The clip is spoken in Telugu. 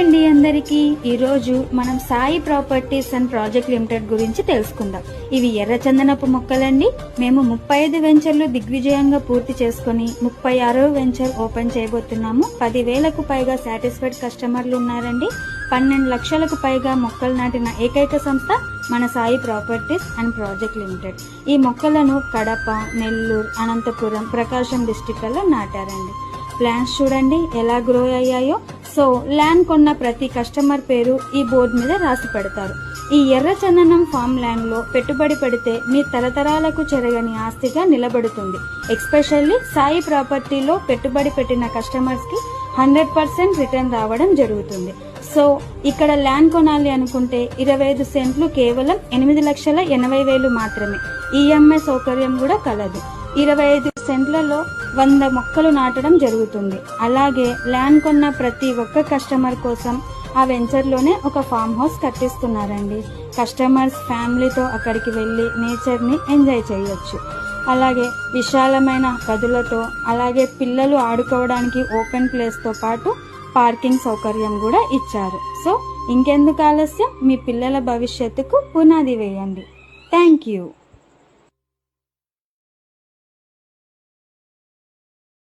అండి అందరికీ. ఈరోజు మనం Sai properties and project limited గురించి తెలుసుకుందాం. ఇవి ఎర్రచందనపు మొక్కలండి. మేము ముప్పై ఐదు వెంచర్లు దిగ్విజయంగా పూర్తి చేసుకుని ముప్పై ఆరో వెంచర్ ఓపెన్ చేయబోతున్నాము. పదివేలకు పైగా సాటిస్ఫైడ్ కస్టమర్లు ఉన్నారండి. పన్నెండు లక్షలకు పైగా మొక్కలు నాటిన ఏకైక సంస్థ మన Sai properties and project limited. ఈ మొక్కలను కడప నెల్లూరు అనంతపురం ప్రకాశం డిస్టిక్లలో నాటారండి. ప్లాన్స్ చూడండి ఎలా గ్రో అయ్యాయో సో ల్యాండ్ కొన్న ప్రతి కస్టమర్ పేరు ఈ బోర్డు మీద రాసి పెడతారు. ఈ ఎర్ర చందనం ఫామ్ ల్యాండ్లో పెట్టుబడి పెడితే మీ తరతరాలకు చెరగని ఆస్తిగా నిలబడుతుంది. ఎక్స్పెషల్లీ సాయి ప్రాపర్టీలో పెట్టుబడి పెట్టిన కస్టమర్స్కి హండ్రెడ్ పర్సెంట్ రిటర్న్ రావడం జరుగుతుంది. సో ఇక్కడ ల్యాండ్ కొనాలి అనుకుంటే ఇరవై ఐదు సెంట్లు కేవలం ఎనిమిది లక్షల ఎనభై వేలు మాత్రమే. ఈఎంఐ సౌకర్యం కూడా కలదు. ఇరవై ఐదు సెంట్లలో వంద మొక్కలు నాటడం జరుగుతుంది. అలాగే ల్యాండ్ కొన్న ప్రతి ఒక్క కస్టమర్ కోసం ఆ వెంచర్లోనే ఒక ఫామ్ హౌస్ కట్టిస్తున్నారండి. కస్టమర్స్ ఫ్యామిలీతో అక్కడికి వెళ్ళి నేచర్ని ఎంజాయ్ చేయొచ్చు. అలాగే విశాలమైన గదులతో అలాగే పిల్లలు ఆడుకోవడానికి ఓపెన్ ప్లేస్తో పాటు పార్కింగ్ సౌకర్యం కూడా ఇచ్చారు. సో ఇంకెందుకు ఆలస్యం? మీ పిల్లల భవిష్యత్తుకు పునాది వేయండి. Thank you.